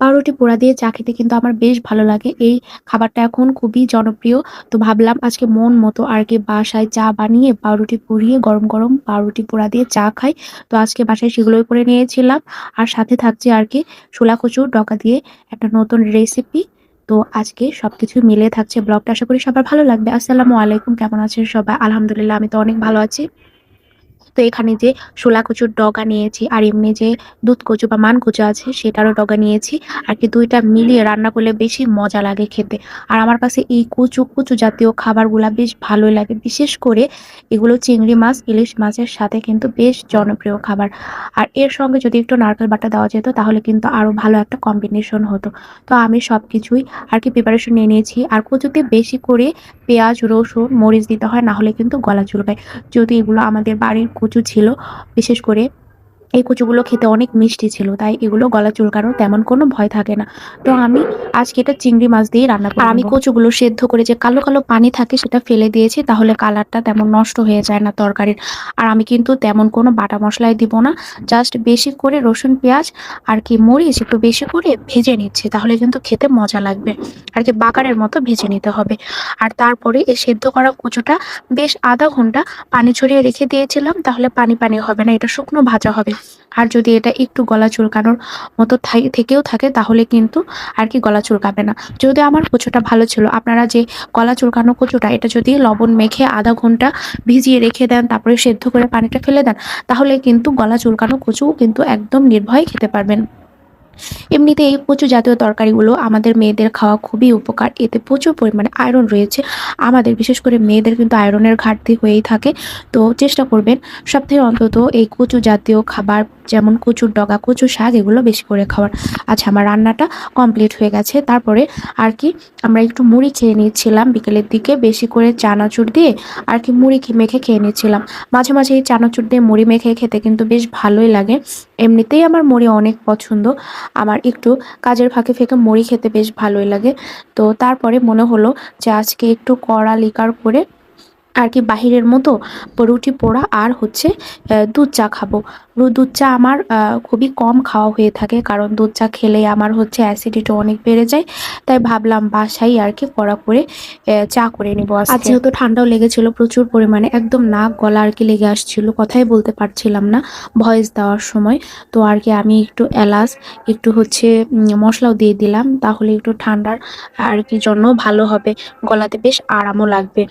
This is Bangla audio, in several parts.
পাউরুটি পোড়া দিয়ে চা খেতে কিন্তু আমার বেশ ভালো লাগে। এই খাবারটা এখন খুবই জনপ্রিয়। তো ভাবলাম আজকে মন মতো আরকি বাসায় চা বানিয়ে পাউরুটি পুড়িয়ে গরম, গরম পাউরুটি পোড়া দিয়ে চা খাই। তো আজকে বাসায় সেগুলোই করে নিয়েছিলাম। আর সাথে থাকছে আর কি শোলা কচুর ডকা দিয়ে একটা নতুন রেসিপি। তো আজকে সবকিছু মিলে থাকছে ব্লগটা। আশা করি সবার ভালো লাগবে। আসসালামু আলাইকুম। কেমন আছেন সবাই? আলহামদুলিল্লাহ আমি তো অনেক ভালো আছি। তো এখানে যে শোলা কচুর ডগা নিয়েছি আর এমনি যে দুধ কচু বা মান কচু আছে সেটারও ডগা নিয়েছি। আর কি দুইটা মিলিয়ে রান্না করলে বেশি মজা লাগে খেতে। আর আমার কাছে এই কচু কচু জাতীয় খাবারগুলা বেশ ভালোই লাগে। বিশেষ করে এগুলো চিংড়ি মাছ, ইলিশ মাছের সাথে কিন্তু বেশ জনপ্রিয় খাবার। আর এর সঙ্গে যদি একটু নারকেল বাটা দেওয়া যেত তাহলে কিন্তু আরও ভালো একটা কম্বিনেশন হতো। তো আমি সব কিছুই আর কি প্রিপারেশন নিয়ে নিয়েছি। আর কচুতে বেশি করে পেঁয়াজ, রসুন, মরিচ দিতে হয়, না হলে কিন্তু গলা চুলকায়। যদি এগুলো আমাদের বাড়ির কচু ছিল বিশেষ করে এই কচুগুলো খেতে অনেক মিষ্টি ছিল তাই এগুলো গলা চুলকানোর তেমন কোনো ভয় থাকে না। তো আমি আজকে এটা চিংড়ি মাছ দিয়ে রান্না করি আর আমি কচুগুলো সেদ্ধ করে যে কালো কালো পানি থাকে সেটা ফেলে দিয়েছি তাহলে কালারটা তেমন নষ্ট হয়ে যায় না তরকারির। আর আমি কিন্তু তেমন কোনো বাটা মশলাই দিব না জাস্ট বেশি করে রসুন পেঁয়াজ আর কি মরিচ একটু বেশি করে ভেজে নিচ্ছি তাহলে কিন্তু খেতে মজা লাগবে। আর কি বাগারের মতো ভেজে নিতে হবে। আর তারপরে এই সেদ্ধ করা কচুটা বেশ আধা ঘণ্টা পানি ছড়িয়ে রেখে দিয়েছিলাম তাহলে পানি পানি হবে না এটা শুকনো ভাজা হবে। আর যদি এটা একটু গলা চুলকানোর মতো থেকেও থাকে, তাহলে কিন্তু আর কি গলা চুলকাবে না। যদি আমার কচুটা ভালো ছিল, আপনারা যে গলা চুলকানো কচুটা, এটা যদি লবণ মেখে আধা ঘণ্টা ভিজিয়ে রেখে দেন, তারপরে সেদ্ধ করে পানিটা ফেলে দেন, তাহলে কিন্তু গলা চুলকানো কচু কিন্তু একদম নির্ভয়ে খেতে পারবেন। এমনিতে এই কচু জাতীয় তরকারিগুলো আমাদের মেয়েদের খাওয়া খুবই উপকার। এতে প্রচুর পরিমাণে আয়রন রয়েছে। আমাদের বিশেষ করে মেয়েদের কিন্তু আয়রনের ঘাটতি হয়েই থাকে। তো চেষ্টা করবেন সপ্তাহে অন্তত এই কচু জাতীয় খাবার যেমন কচুর ডগা কচু শাক, এগুলো বেশি করে খাওয়ার। আচ্ছা আমার রান্নাটা কমপ্লিট হয়ে গেছে। তারপরে আর কি, আমরা একটু মুড়ি খেয়ে নিচ্ছিলাম বিকেলের দিকে, বেশি করে চানাচুর দিয়ে আর কি মুড়ি মেখে খেয়ে নিচ্ছিলাম। মাঝে মাঝে এই চানাচুর দিয়ে মুড়ি মেখে খেতে কিন্তু বেশ ভালোই লাগে। এমনিতেই আমার মুড়ি অনেক পছন্দ। আমার একটু কাজের ফাঁকে ফেঁকে মুড়ি খেতে বেশ ভালোই লাগে। তো তারপরে মনে হলো যে আজকে একটু কড়া লিকার করে আর কি বাহিরের মতো রুটি পোড়া আর হচ্ছে দুধ চা খাব। দুধ চা আমার খুবই কম খাওয়া হয়ে থাকে, কারণ দুধ চা খেলে আমার হচ্ছে অ্যাসিডিটি অনেক বেড়ে যায়। তাই ভাবলাম বাসাই আর কি কড়া করে চা করে নিব আর যেহেতু ঠান্ডাও লেগেছিল, প্রচুর পরিমাণে, একদম নাক গলা আর কি লেগে আসছিল, কথাই বলতে পারছিলাম না, ভয়েস দেওয়ার সময়। তো আর কি আমি একটু এলাচ, একটু হচ্ছে মশলাও দিয়ে দিলাম, তাহলে একটু ঠান্ডার আর কি জন্য ভালো হবে। গলাতে বেশ আরামও লাগবে।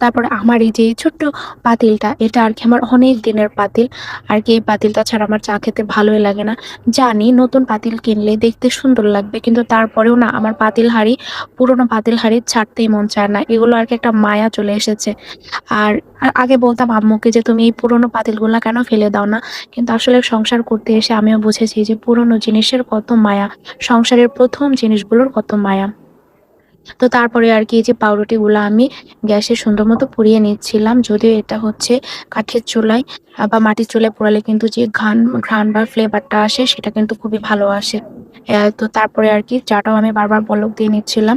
তারপরে আমার এই যে ছোট্ট পাতিলটা, এটা আর কি আমার অনেক দিনের পাতিল। আর কি এই পাতিলটা ছাড়া আমার চা খেতে ভালোই লাগে না। জানি নতুন পাতিল কিনলে দেখতে সুন্দর লাগবে, কিন্তু তারপরেও না আমার পাতিল হাড়ি, পুরোনো পাতিল হাড়ি ছাড়তেই মন চায় না। এগুলো আর কি একটা মায়া চলে এসেছে। আর আগে বলতাম আম্মুকে যে তুমি এই পুরোনো পাতিলগুলা কেন ফেলে দাও না? কিন্তু আসলে সংসার করতে এসে আমিও বুঝেছি যে পুরোনো জিনিসের কত মায়া, সংসারের প্রথম জিনিসগুলোর কত মায়া। তো তারপরে আর কি যে পাউরুটিগুলো আমি গ্যাসে সুন্দর মতো পুড়িয়ে নিচ্ছিলাম, যদিও এটা হচ্ছে কাঠের চুলায় বা মাটির চুলায় পোড়ালে কিন্তু যে ঘান, ঘ্রাণ বা ফ্লেভারটা আসে সেটা কিন্তু খুবই ভালো আসে। তো তারপরে আর কি চাটাও আমি বারবার বলক দিয়ে নিচ্ছিলাম।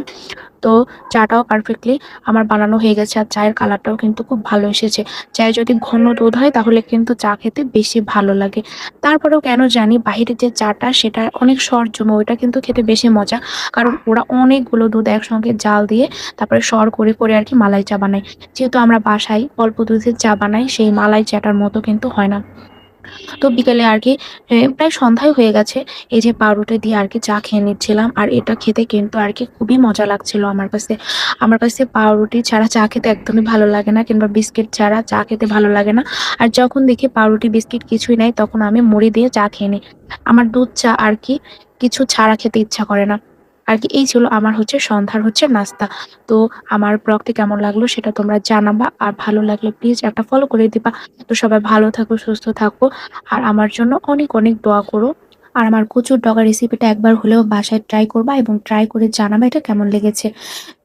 তো চাটাও পারফেক্টলি আমার বানানো হয়ে গেছে আর চায়ের কালারটাও কিন্তু খুব ভালো এসেছে। চায়ে যদি ঘন দুধ হয় তাহলে কিন্তু চা খেতে বেশি ভালো লাগে। তারপরেও কেন জানি বাহিরের যে চাটা সেটা অনেক সর জমে, ওইটা কিন্তু খেতে বেশি মজা। কারণ ওরা অনেকগুলো দুধ একসঙ্গে জাল দিয়ে তারপরে সর করে করে আর কি মালাই চা বানায়। যেহেতু আমরা বাসায় অল্প দুধের চা বানাই, সেই মালাই চাটার মতো কিন্তু হয় না। তো বিকেলে আর কি প্রায় সন্ধ্যায় হয়ে গেছে। এই যে পাউরুটি দিয়ে আর কি চা খেয়ে নিচ্ছিলাম আর এটা খেতে কিন্তু আর কি খুবই মজা লাগছিল আমার কাছে। আমার কাছে পাউরুটি ছাড়া চা খেতে একদমই ভালো লাগে না কিংবা বিস্কিট ছাড়া চা খেতে ভালো লাগে না। আর যখন দেখি পাউরুটি, বিস্কিট কিছুই নাই, তখন আমি মুড়ি দিয়ে চা খেয়ে নিই। আমার দুধ চা আর কি কিছু ছাড়া খেতে ইচ্ছা করে না। আর কি, এই ছিল আমার হচ্ছে সন্ধ্যার হচ্ছে নাস্তা। তো আমার ব্লগটি কেমন লাগল সেটা তোমরা জানাবা, আর ভালো লাগলে প্লিজ একটা ফলো করে দিবা। তো সবাই ভালো থাকো, সুস্থ থাকো, আর আমার জন্য অনেক অনেক দোয়া করো। আর আমার কচুর ডগা রেসিপিটা একবার হলেও বাসায় ট্রাই করবা এবং ট্রাই করে জানাবা এটা কেমন লেগেছে।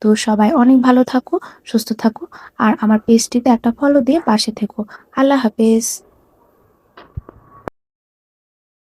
তো সবাই অনেক ভালো থাকো, সুস্থ থাকো, আর আমার পেজটিতে একটা ফলো দিয়ে পাশে থেকো। আল্লাহ হাফেজ।